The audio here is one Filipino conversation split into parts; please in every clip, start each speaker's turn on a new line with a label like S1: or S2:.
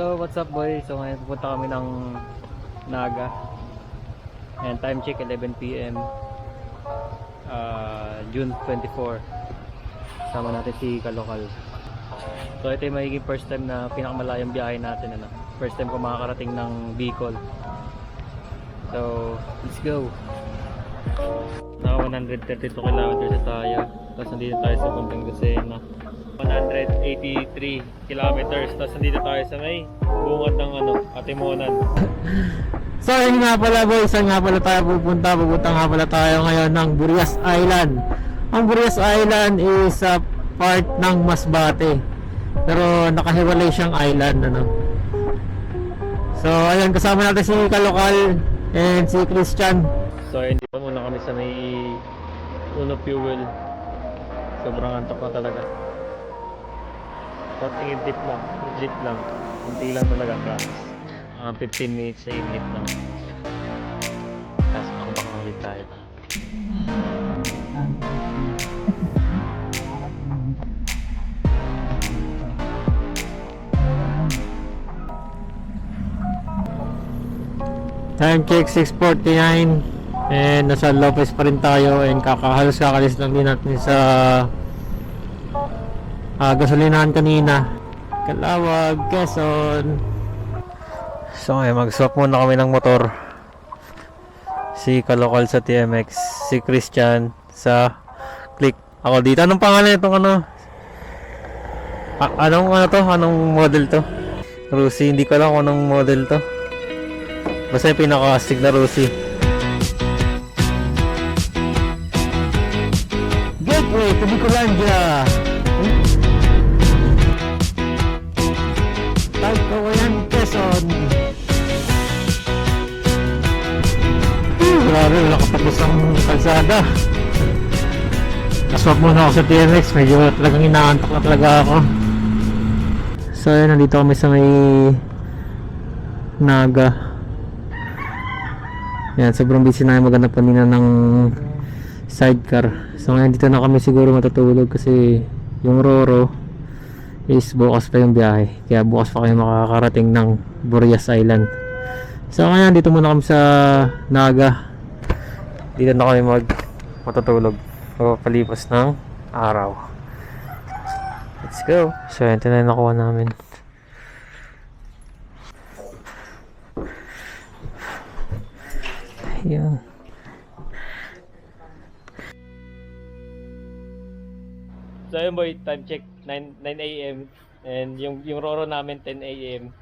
S1: So, what's up boy? So, ngayon pupunta kami ng Naga. And time check 11pm. Uh, June 24. Sama natin si Kalokal. So, ito yung magiging first time na pinakamalayang biyahe natin. Ano? First time ko makakarating ng Bicol. So, let's go. Naka 132 kilometers tayo. Tapos nandito tayo sa Puntang Lucena. 183 kilometers. Tapos nandito tayo sa may bungad ng ano, Atimonan.
S2: So yun nga pala boys, saan nga pala tayo pupunta? Pupunta nga pala tayo ngayon ng Burias Island. Ang Burias Island is a part ng Masbate. Pero nakahiwalay siyang island ano. So ayun, kasama natin si Kalokal and si Christian.
S1: So ayun, dito muna kami sa may Uno Fuel. Sobrang antok na talaga. Konting dip lang, legit lang. Kunti lang talaga, promise. Mga 15 minutes sa init lang. Tapos makabaka ulit tayo.
S2: Time check 6.49 and nasa Lopez pa rin tayo and kakahalos kakalis lang din natin sa ah, gasolinahan kanina Kalawag, Quezon So ngayon mag-swap muna kami ng motor Si Kalokal sa TMX Si Christian sa Click Ako dito, anong pangalan itong ano? A- anong ano to? Anong model to? Rusi, hindi ko alam kung anong model to Basta yung pinaka-astig na Rusi. Naswap muna ako sa TMX, medyo talagang inaantok na talaga ako. So yun, nandito kami sa may Naga. Yan, sobrang busy na maghanap kanina ng sidecar. So ngayon dito na kami siguro matutulog kasi yung Roro is bukas pa yung biyahe. Kaya bukas pa kayo makakarating ng Burias Island. So ngayon dito muna kami sa Naga. Dito na kami mag matutulog. Palipas ng araw. Let's go. So ito na yung nakuha namin. Yan.
S1: So ayun boy, time check 9, 9 a.m. And yung, yung Roro namin 10 a.m.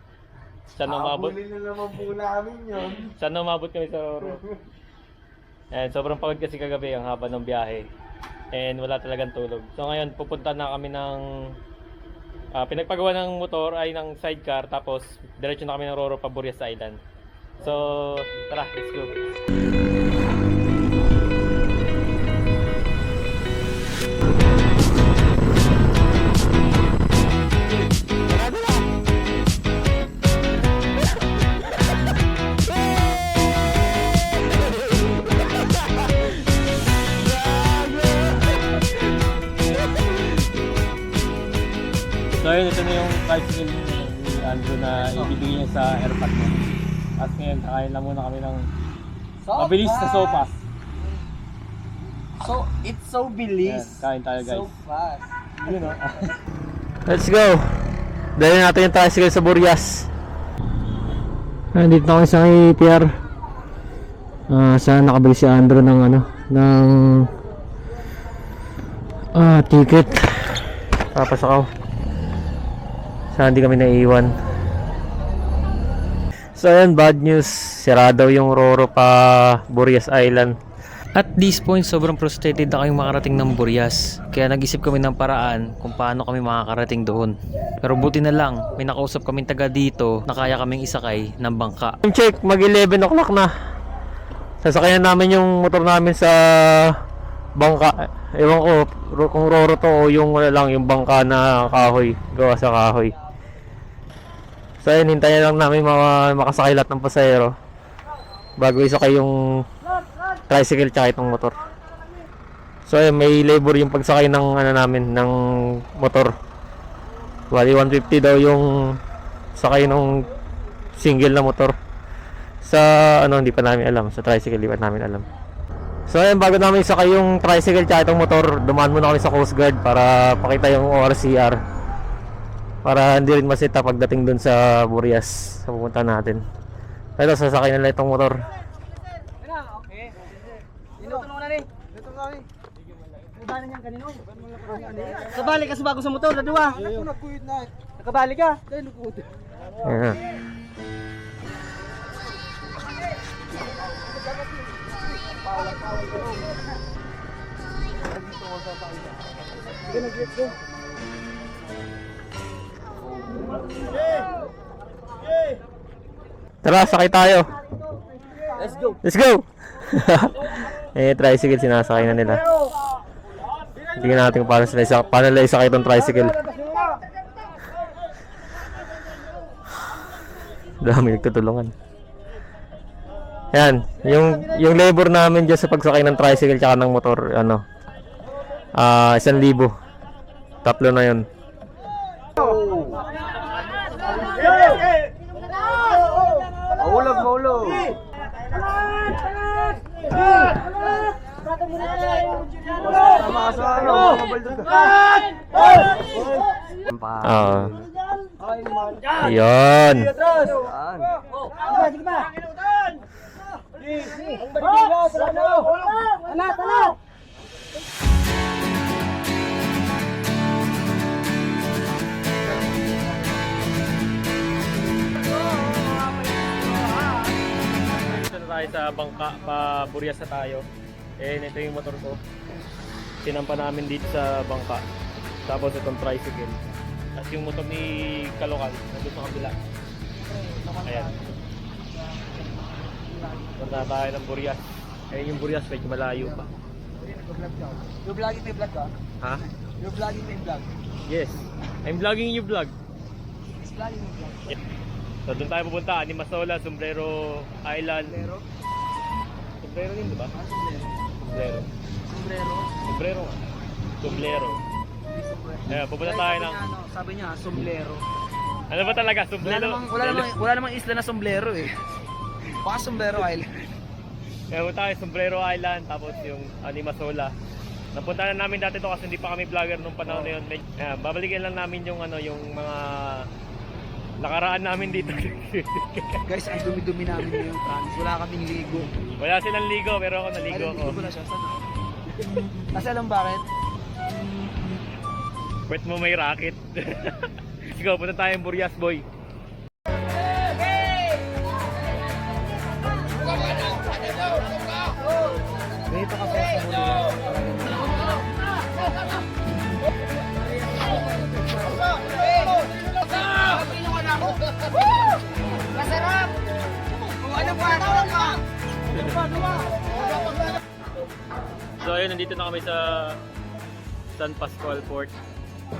S1: Saan umabot?
S3: Habulin na naman po namin yun.
S1: Saan umabot kami sa Roro? And sobrang pagod kasi kagabi ang haba ng biyahe. And wala talagang tulog. So ngayon pupunta na kami ng ah, pinagpagawa ng motor ay ng sidecar tapos diretso na kami ng Roro pa Burias Island. So tara, let's go. Na bicycle ni Andrew na ibibigay niya sa airpot niya. At ngayon, kakain lang muna kami ng mabilis na sopas.
S3: So, it's so
S1: Ayan,
S3: bilis.
S1: kain tayo guys.
S3: So fast.
S1: Yun o.
S2: Let's go. Dali natin yung tricycle sa Burias. Nandito na kami sa may PR. Ah, saan nakabili si Andrew ng ano, ng ah, ticket. Tapos ako. Saan hindi kami naiiwan. So ayun, bad news. Sirado yung Roro pa Burias Island.
S1: At this point, sobrang frustrated na kayong makarating ng Burias. Kaya nag-isip kami ng paraan kung paano kami makakarating doon. Pero buti na lang, may nakausap kaming taga dito na kaya kaming isakay ng bangka.
S2: Time check, mag 11 o'clock na. Sasakayan namin yung motor namin sa bangka. Ewan ko kung roro to o yung wala lang, yung bangka na kahoy. Gawa sa kahoy. So ayun, hintayin lang namin mga makasakay lahat ng pasahero. Bago isakay yung tricycle tsaka itong motor. So ayun, may labor yung pagsakay ng ano namin, ng motor. Bali 150 daw yung sakay nung single na motor. Sa ano, hindi pa namin alam. Sa tricycle, hindi pa namin alam. So ayun, bago namin sakay yung tricycle tsaka itong motor, dumaan muna kami sa Coast Guard para pakita yung ORCR. Para hindi rin masita pagdating dun sa Burias sa pupunta natin. Pero sasakay nila itong motor.
S3: Kabali ka sa bago sa motor, dalawa. Nakabali ka.
S2: Ayan. Tara, sakay tayo.
S3: Let's go.
S2: Let's go! eh, tricycle sinasakay na nila. Tingnan natin kung paano sila isa, paano nila isakay itong tricycle. Dami nagtutulungan. Yan, yung yung labor namin diyan sa pagsakay ng tricycle tsaka ng motor, ano. Ah, isang libo. Tatlo na 'yon. Ah.
S1: Dito na tayo sa bangka, pa Burias na tayo. Eh, ito yung motor ko. Sinampa namin dito sa bangka. Tapos itong tricycle. At yung motor ni Kalokal, nandun sa kabila. Ayan. Punta tayo ng Burias. Eh, yung Burias medyo malayo pa.
S3: Yung vlogging may vlog ka?
S1: Ha?
S3: Yung vlogging may vlog?
S1: Yes. I'm vlogging you vlog.
S3: Is vlogging may vlog?
S1: So doon tayo pupunta, Animasola, Sombrero Island.
S3: Sombrero?
S1: Sombrero din, di ba?
S3: Ah, sombrero.
S1: Sombrero.
S3: Sombrero?
S1: Sombrero. Sombrero. Ayan, pupunta tayo ng...
S3: niya, ano, Sabi niya, sombrero.
S1: Ano ba talaga?
S3: Wala
S1: Sombrero?
S3: namang, wala namang, wala namang isla na sombrero eh. Baka sombrero island.
S1: Kaya punta tayo Sombrero Island, tapos yung Animasola. Napunta na namin dati to kasi hindi pa kami vlogger nung panahon na yun. Ayan, babalikin lang namin yung ano, yung mga nakaraan namin dito.
S3: Guys, ang dumi-dumi namin ngayon, promise. Wala kaming ligo.
S1: Wala silang ligo, pero ako naligo
S3: Ay, ligo ko na siya. Saan ako? Kasi alam bakit?
S1: Pwet mo may racket. Go, punta tayong Burias, boy.
S3: Dito ka pa sa. Masarap! Ano pa? Ano pa?
S1: So ayun, nandito na kami sa San Pascual Port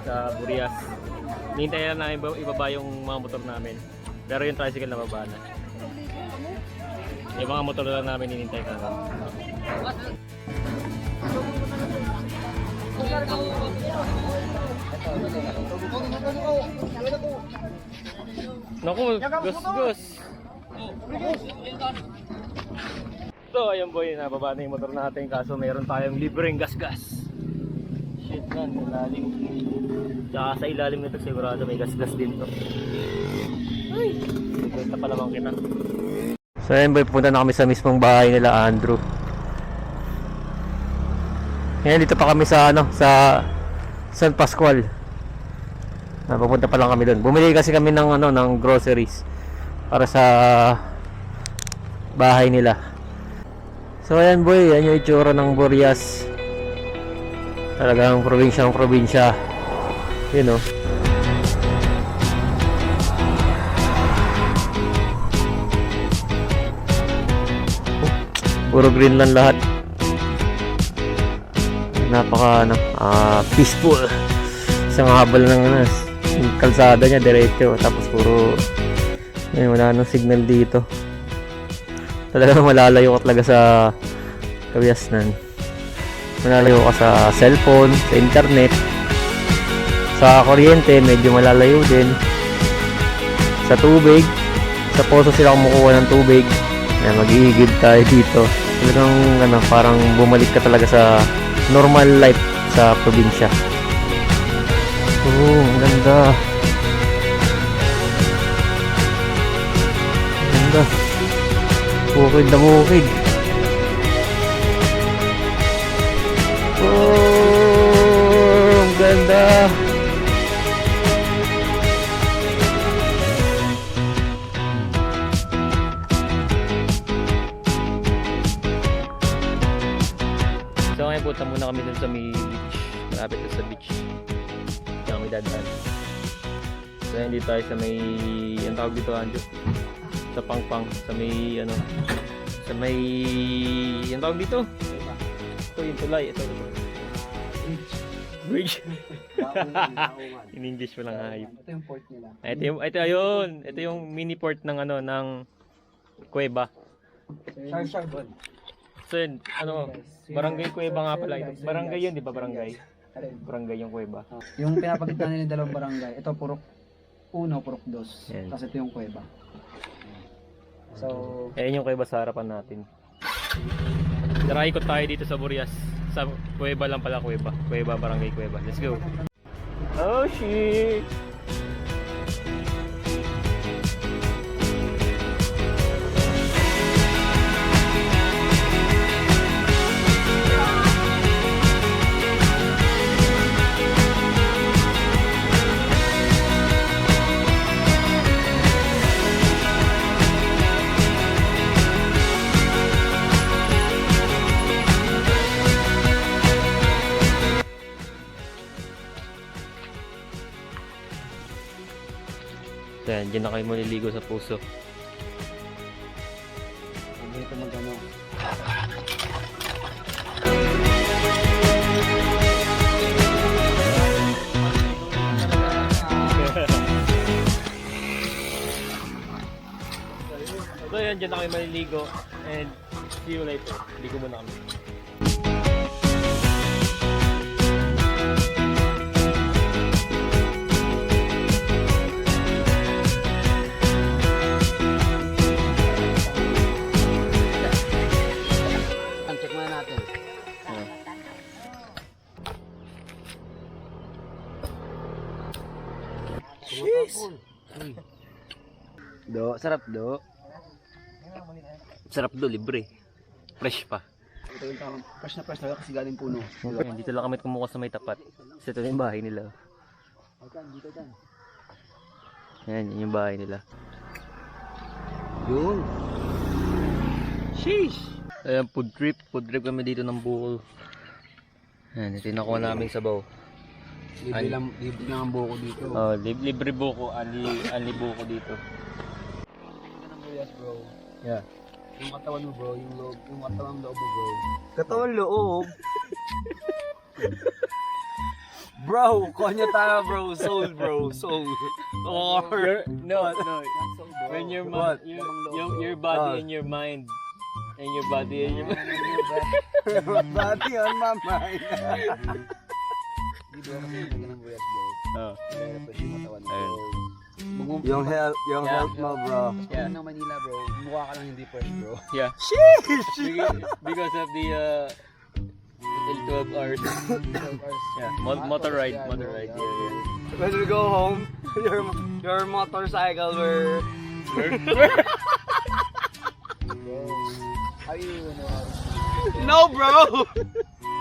S1: sa Burias. Hintayin lang namin iba- ibaba yung mga motor namin. Pero yung tricycle na baba na. Yung mga motor lang namin hinintay ka na. Naku, gus gus. So ayun boy, nababa na yung motor natin kaso meron tayong libreng gas-gas. Shit man, ilalim. Tsaka sa ilalim nito sigurado may gas-gas din to. Ay! Ito pa naman kita.
S2: So ayun boy, pupunta na kami sa mismong bahay nila Andrew. Ngayon dito pa kami sa ano, sa San Pascual. Napupunta pa lang kami doon. Bumili kasi kami ng ano, ng groceries para sa bahay nila. So ayan boy, yan yung itsura ng Burias. Talagang probinsyang probinsya. Yun oh. Puro green lang lahat. Napaka ano, ah, peaceful. Isang habal ng ano, kalsada niya diretso tapos puro eh, wala nang signal dito. Talagang malalayo ka talaga sa kabiasnan. Malalayo ka sa cellphone, sa internet, sa kuryente, medyo malalayo din.
S4: sa tubig. Sa poso sila kumukuha ng tubig. Ayan, mag-iigib tayo dito. Talagang ano, parang bumalik ka talaga sa normal life sa probinsya. Oo, ang ganda. Ang ganda. Bukid na bukid. Oh, ang ganda.
S2: So ngayon punta muna kami dun sa may beach. Malapit sa beach. Kaya kami dadaan. So hindi tayo sa may... Ang tawag dito, Anjo? Sa pangpang. Sa may ano... Sa may... Ang tawag dito? Ito yung tulay. Ito. Bridge. In English mo lang hayop.
S3: Ito yung port nila.
S2: Ito yung, ito ayun. Ito yung mini port ng ano, ng Cueva.
S3: Shar Shar Bon.
S2: So yun, ano, Barangay Cueva nga pala ito. Barangay yun, di ba? Barangay. Barangay yung Cueva.
S3: Yung pinapagitan nila yung dalawang barangay. Ito purok 1, purok 2.
S2: Yan.
S3: Tapos ito yung kuweba. So,
S2: Ayan yung Cueva sa harapan natin. Tara, ikot tayo dito sa Burias. Sa Cueva lang pala, Cueva. Cueva, Barangay Cueva. Let's go. Oh, shit! Dyan na kayo maliligo sa puso.
S3: dito magano.
S2: So yan, dyan na kayo maliligo. And see you later. Ligo muna kami. Do, sarap do. Sarap do, libre. Fresh pa.
S3: Ito yung tamang fresh na fresh talaga kasi galing puno.
S2: Dito lang kami kumuha sa may tapat. Kasi ito yung bahay nila.
S3: Dito dyan.
S2: Ayan, yun yung bahay nila.
S3: Yun.
S2: Sheesh! Ayan, food trip. Food trip kami dito ng Bukol. Ayan, ito yung nakuha namin sabaw.
S3: Libre
S2: Ay.
S3: lang, libre lang ang buko dito.
S2: Oh, lib libre buko, ali, ali buko dito.
S3: Bro.
S2: Yeah.
S3: Yung katawan mo bro, yung loob, yung katawan loob mo bro.
S5: Katawan loob. bro, kanya tayo bro. Soul bro, soul. Or,
S2: no, no. When your mind, your, your, your body
S5: Ah.
S2: and your mind, and your body and your
S5: body on my mind.
S3: Dito kasi lagyan ng buyas bro.
S2: Oh.
S3: Kaya fresh yung katawan mo.
S2: Ayun.
S3: Bugong-
S5: yung health, yung
S2: Yeah.
S5: health mo bro.
S2: Yeah.
S3: ng Manila bro, mukha ka lang hindi fresh bro.
S2: Yeah. because, because of the uh, the 12 hours. yeah. Mo- motor ride, motor ride. Yeah, yeah.
S5: When we go home, your your motorcycle will
S3: How you know?
S5: No bro!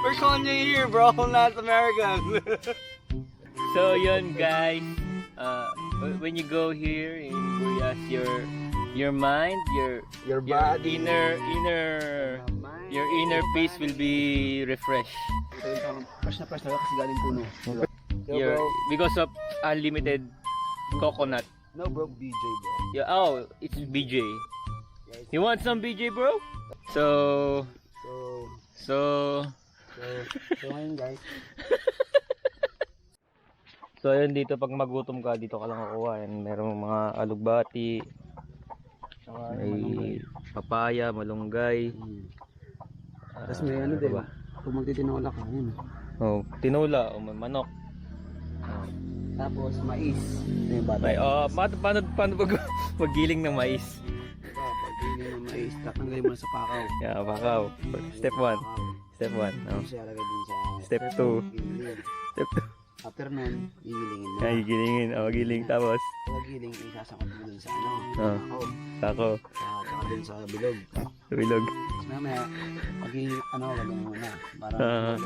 S5: We're Kanye here bro, not American.
S2: So yun guys, uh, w- when you go here in Burias, your your mind, your
S5: your
S2: your
S5: body.
S2: inner inner your inner peace will be refreshed.
S3: Fresh na fresh talaga kasi galing puno.
S2: Your, because of unlimited coconut.
S3: No bro, BJ bro.
S2: Yeah, oh, it's BJ. You want some BJ, bro? So,
S3: So,
S2: so,
S3: so, so ngayon guys,
S2: So ayun dito pag magutom ka dito ka lang kukuha. Yan merong mga alugbati. May papaya, malunggay. Hmm.
S3: Uh, Tapos may ano, 'di
S2: ba?
S3: Kung magtitinola ka, yun.
S2: Oh, tinola o manok.
S3: Tapos mais. Diba?
S2: May, oh, paano, paano, paano pag magiling ng mais?
S3: Diba, Pagiling ng mais, tatanggalin mo sa pakaw.
S2: Yeah, pakaw. Step 1. Step 1.
S3: No?
S2: Step
S3: 2.
S2: Step 2.
S3: After nun, gigilingin mo.
S2: 2. Ay, gilingin. Oh, giling. Tapos,
S3: Pag giling, isasakot mo dun sa ano.
S2: Ah.
S3: Pakaw.
S2: tako.
S3: Saka saka dun sa bilog.
S2: Tulog.
S3: Tapos mamaya, pag ano, lagyan mo na. Para
S2: Ah.
S3: uh,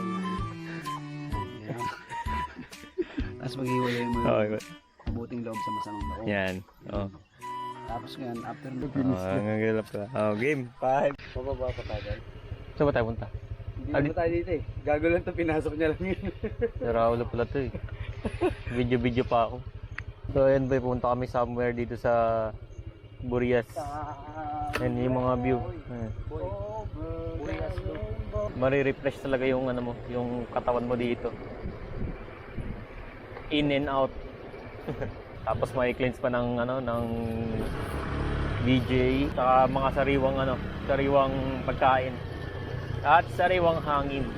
S3: Tapos mag-iwalay mo
S2: Oh,
S3: yung mabuting loob sa masamang loob.
S2: yan. Oh.
S3: Tapos ngayon, after mo,
S2: Oh, ang gagawin pa. Oh, game. 5.
S3: Pababa pa tayo.
S2: Saan ba tayo punta?
S3: Hindi mo tayo dito eh. Gago lang to pinasok niya lang yun.
S2: Naraulo pala to eh. Video-video pa ako. So, ayan ba, pumunta kami somewhere dito sa Burias. Ayan yung mga view. Ayan. Mari-refresh talaga yung ano mo, yung katawan mo dito. In and out. Tapos may cleanse pa ng ano ng DJ saka mga sariwang ano, sariwang pagkain. At sariwang hangin.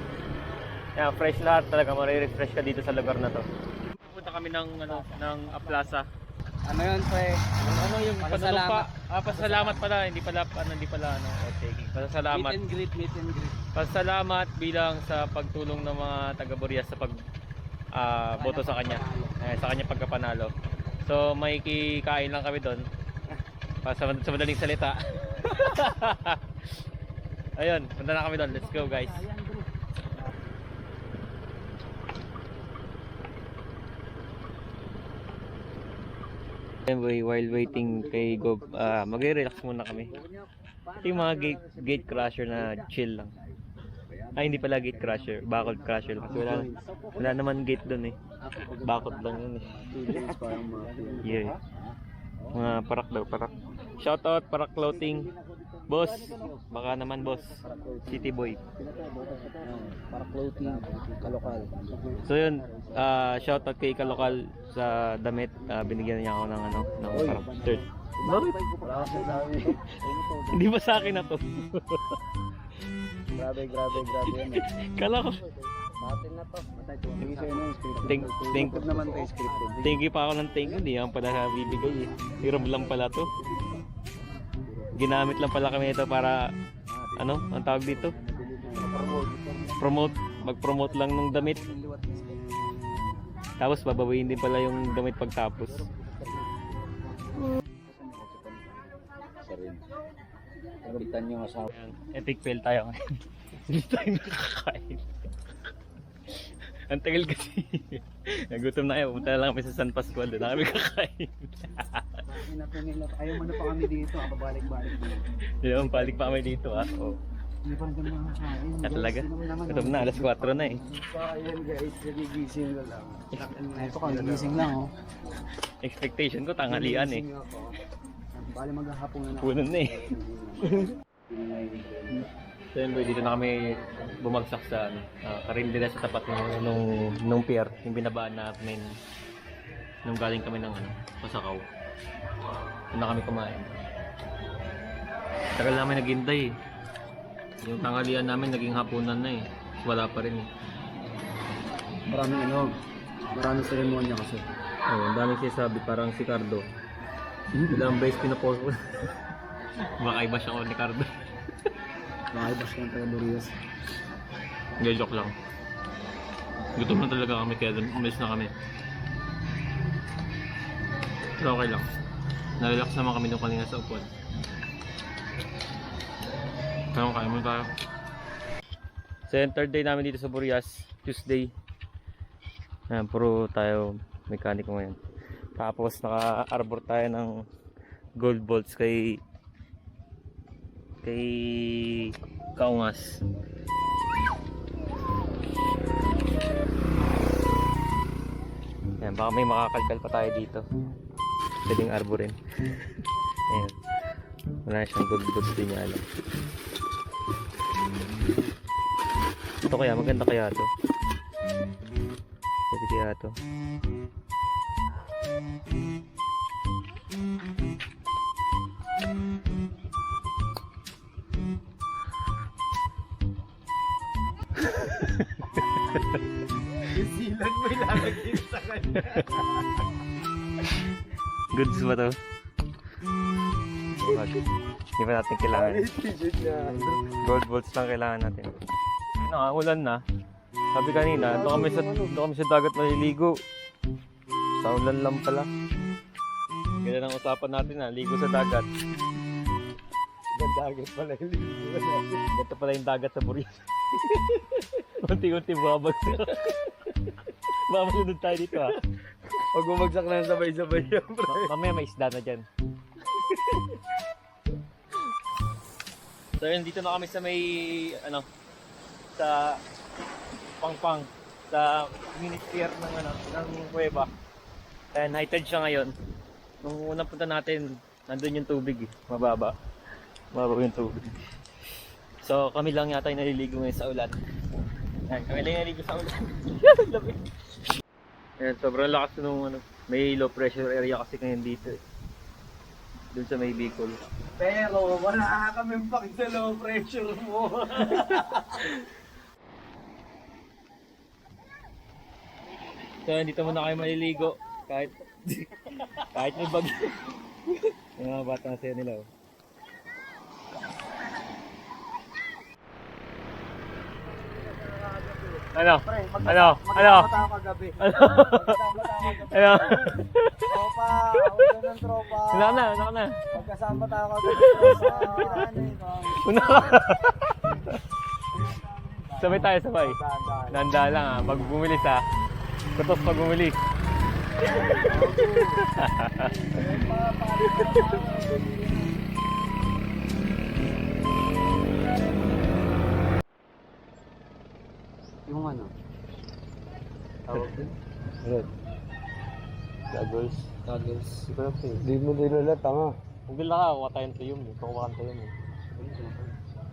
S2: Yeah, fresh lahat talaga, mare-refresh ka dito sa lugar na to. Pupunta kami ng ano ng Plaza.
S3: Ano yun, pre?
S2: Ano yung
S3: Pasalamat.
S2: panunumpa? Ah, pasalamat pala, hindi pala ano, hindi pala ano, okay. Pasalamat.
S3: Meet and greet, meet and greet.
S2: Pasalamat bilang sa pagtulong ng mga taga Burias sa pag ah, boto sa kanya. Eh, sa kanya pagkapanalo. So may kikain lang kami doon. Pa sa, sa madaling salita. Ayun, punta na kami doon. Let's go guys. Anyway, while waiting kay Gob, ah magre-relax muna kami. Ito yung mga gate, gate crusher na chill lang. Ay, hindi pala gate crusher. Bakod crusher lang. Kasi wala, wala naman gate doon eh. Bakod lang yun eh. Yeah. Mga parak daw, parak. Shoutout, parak clothing. Boss, baka naman boss. City boy.
S3: para clothing, kalokal.
S2: So yun, ah shoutout kay Kalokal sa damit. Ah, binigyan niya ako ng ano, ng parang shirt. Bakit? Hindi ba sa akin na to?
S3: grabe, grabe, grabe yan. eh.
S2: Kala ko.
S3: Sa atin na to. Sige sa'yo na yung scripted.
S2: Thank, thank,
S3: naman tayo scripted.
S2: thank you pa ako ng thank you. Hindi yan pala bibigay eh. Hiram lang pala to. Ginamit lang pala kami ito para ano, ang tawag dito? Promote, mag-promote lang ng damit. Tapos babawiin din pala yung damit pagtapos.
S3: Kapitan yung asawa.
S2: Epic fail tayo ngayon. Hindi tayo nakakain. Ang tagal kasi. Nagutom na kayo. Pumunta lang kami sa San Pascual. Doon na kami kakain.
S3: nila. Ayaw mo na pa kami dito. ah, Pabalik-balik mo.
S2: Yung balik pa kami dito ah. Oh.
S3: Hindi pa.
S2: Ah, talaga? Gutom na. Alas 4 na eh.
S3: Ayan guys, nagigising na lang. Ito ka, nagising lang oh.
S2: Expectation ko tanghalian eh.
S3: Nagising ako. Bali maghahapon na na.
S2: Puno na eh. So yun boy, dito na kami bumagsak sa ano, uh, karindira sa tapat ng nung, nung pier, yung binabaan namin nung galing kami ng ano, Pasakaw. Doon na kami kumain. Tagal namin naghintay eh. Yung tanghalian namin naging hapunan na eh. Wala pa rin eh.
S3: Maraming ano, maraming seremonya kasi.
S2: Oh, ang daming sinasabi, parang si Cardo. Ilang beses pinapost ko. Baka iba siya ko ni Cardo.
S3: Makaiba siya ng taga Dorias.
S2: Hindi, joke lang. Gutom na talaga kami kaya umalis na kami. Pero okay lang. Narelax naman kami nung kanina sa upuan. Kaya kaya mo tayo. So day namin dito sa Burias, Tuesday. Ayan, puro tayo mekaniko ngayon. Tapos naka-arbor tayo ng gold bolts kay kay Kaungas. Ayan, baka may makakalkal pa tayo dito. Pwedeng arborin. Ayan. Wala siyang goods din niya alam. Ito kaya, maganda kaya to. Pwede kaya to.
S3: Yung silag mo ilalagay sa kanya.
S2: Goods ba to? Wag. Hindi pa natin kailangan. Gold bolts lang kailangan natin. Ano nga, ulan na. Sabi kanina, ito kami sa, ito kami sa dagat maliligo. Sa ulan lang pala. Ganyan ang usapan natin na, ligo sa dagat.
S3: Dagat pala yung ligo.
S2: Ganito pala yung dagat sa Burias. Unti-unti bumabagsak. Baka masunod tayo dito ha.
S3: Pag bumagsak na yung sabay-sabay yan, bro.
S2: Mamaya may isda na dyan. so yun, dito na kami sa may, ano, sa pangpang, sa minister ng, ano, ng kuweba. And high tide siya ngayon. Nung unang punta natin, nandun yung tubig eh, mababa. Mababa yung tubig. So kami lang yata yung naliligo ngayon sa ulan. Yan, kami lang yung naliligo sa ulan. Lamig. Ayan, sobrang lakas nung ano, may low pressure area kasi ngayon dito eh. Doon sa may Bicol.
S3: Pero wala kami paki sa low pressure mo.
S2: So, dito muna kayo maliligo. Kahit, kahit may bagyo. Yung mga bata na sa'yo nila. Oh. Ano?
S3: Pre, mag-
S2: Ano? Ano?
S3: magkasama tayo kagabi.
S2: Ano?
S3: Tayo kagabi.
S2: Ano?
S3: Tropa, huwag ng tropa.
S2: Na, una na.
S3: Magkasama tayo kagabi. Tropa, ano
S2: sabay tayo, sabay. Nanda lang ah, pag bumilis ah. Kutos pag bumilis.
S3: Yung ano? Tawag din?
S2: Red. Goggles.
S3: Goggles. Hindi mo dinala, tanga.
S2: Kung bila ka, kuha tayong tuyom eh. Kukuha kang tuyom.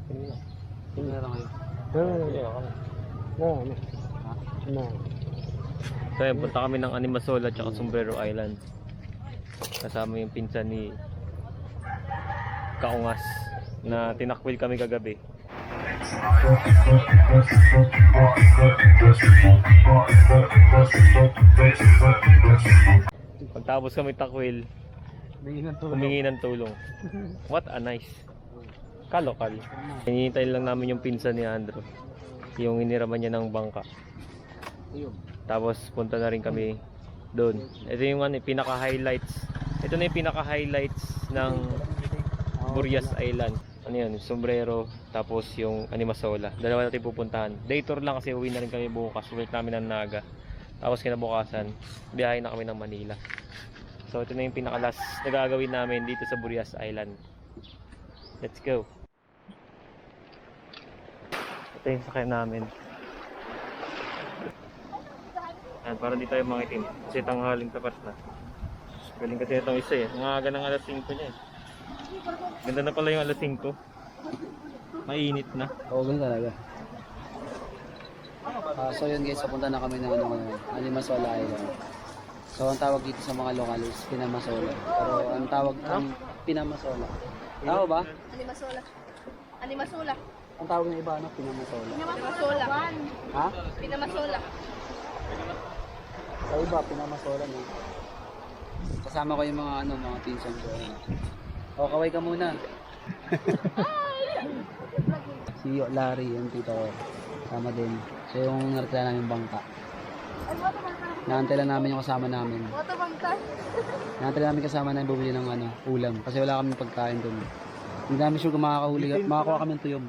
S2: Kanina.
S3: Hindi na lang yun.
S2: Sige, ako na.
S3: Na, na.
S2: So yun, punta kami ng Animasola at Sombrero Island. Kasama yung pinsan ni Kaungas na tinakwil kami kagabi. Pagtapos kami takwil,
S3: Bigyan ng tulong.
S2: humingi ng tulong. What a nice. Kalokal. Hinihintay lang namin yung pinsan ni Andrew. Yung iniraman niya ng bangka. Tapos punta na rin kami doon. Ito yung ano, pinaka-highlights. Ito na yung pinaka-highlights ng Burias Island. Ano yun, sombrero, tapos yung Animasola. Dalawa natin pupuntahan. Day tour lang kasi uwi na rin kami bukas. Uwi namin ng Naga. Tapos kinabukasan, biyahe na kami ng Manila. So ito na yung pinaka-last na gagawin namin dito sa Burias Island. Let's go. Ito yung sakyan namin. Yan, para di tayo makitim. Kasi tanghaling tapat na. Galing kasi itong isa eh. Ang aga ng alas 5 niya eh. Ganda na pala yung alas 5. Mainit na.
S3: Oo, ganun talaga. Ah, so yun guys, papunta na kami ng ano, Animasola Island. So ang tawag dito sa mga lokal is Pinamasola. Pero ang tawag ang Pinamasola. Tao ba?
S6: Animasola. Animasola.
S3: Ang tawag ng iba ano, Pinamasola.
S6: Pinamasola.
S3: Ha?
S6: Pinamasola.
S3: Sa iba, Pinamasola no. Kasama ko yung mga ano, mga pinsan ko. O, kaway ka muna. si Larry, yung tito ko. Kasama din. Siya yung naratila namin bangka. Naantay lang namin yung kasama namin. Naantay namin kasama namin bumili ng ano, ulam. Kasi wala kami pagkain dun. Hindi namin sure kung makakahuli, makakuha kami ng tuyom.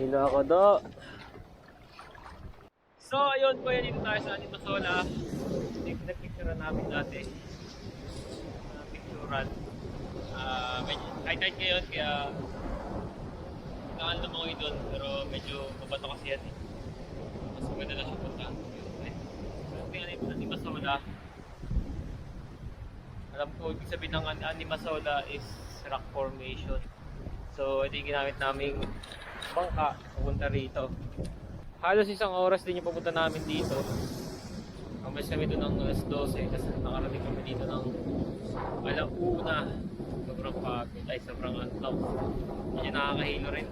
S2: Hilo ako do. So, ayun po yan dito tayo sa Animasola. Hindi pinagpicture namin dati. restaurant. Ah, medyo, high tide ngayon kaya nakal lumangoy doon pero medyo mabato kasi yan eh. Mas maganda na siya punta. Eh, Sabi nga nito, Animasola. Alam ko, ibig sabihin ng An- Animasola is rock formation. So, ito yung ginamit naming bangka pupunta rito. Halos isang oras din yung pupunta namin dito. Umalis kami doon ng alas 12 kasi nakarating kami dito ng alauna. Sobrang pagod ay sobrang antok. Medyo nakakahilo rin.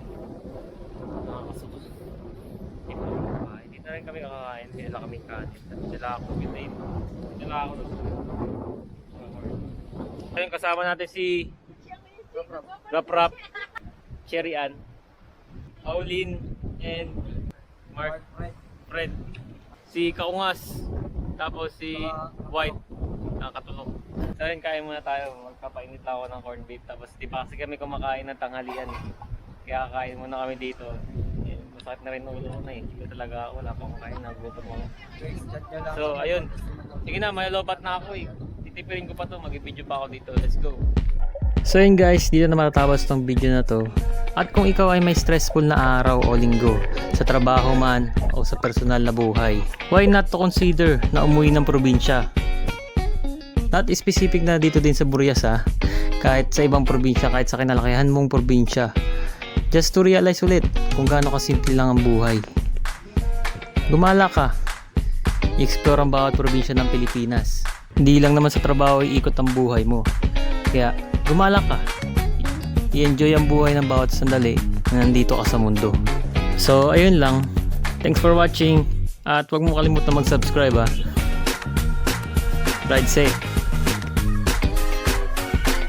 S2: Nakakasukos. Hindi pa kami kakain. Hindi na rin kami kakain. Hindi na kami kanin. Sila ako it. Sila ako nung Ayun, kasama natin si Rap Rap, Cherry Ann, Pauline, and Mark Fred. Si Kaungas, tapos si White, nakatulong. So yun, kain muna tayo. Magpapainit lang ako ng corned beef. Tapos di pa kasi kami kumakain ng tanghalian. eh. Kaya kain muna kami dito. Eh, Masakit na rin ulo ko na eh. Hindi talaga, wala pa akong kain. Nagutom ako. So ayun. Sige na, may lobat na ako eh. Titipirin ko pa to. Mag-video pa ako dito. Let's go. So yun guys, dito na matatapos tong video na to. At kung ikaw ay may stressful na araw o linggo, sa trabaho man o sa personal na buhay, why not to consider na umuwi ng probinsya? Not specific na dito din sa Burias ha, kahit sa ibang probinsya, kahit sa kinalakihan mong probinsya. Just to realize ulit kung gaano kasimple lang ang buhay. Gumala ka, i-explore ang bawat probinsya ng Pilipinas. Hindi lang naman sa trabaho iikot ang buhay mo. Kaya gumala ka. I-enjoy ang buhay ng bawat sandali na nandito ka sa mundo. So, ayun lang. Thanks for watching. At huwag mo kalimutan mag-subscribe ha. Ride safe.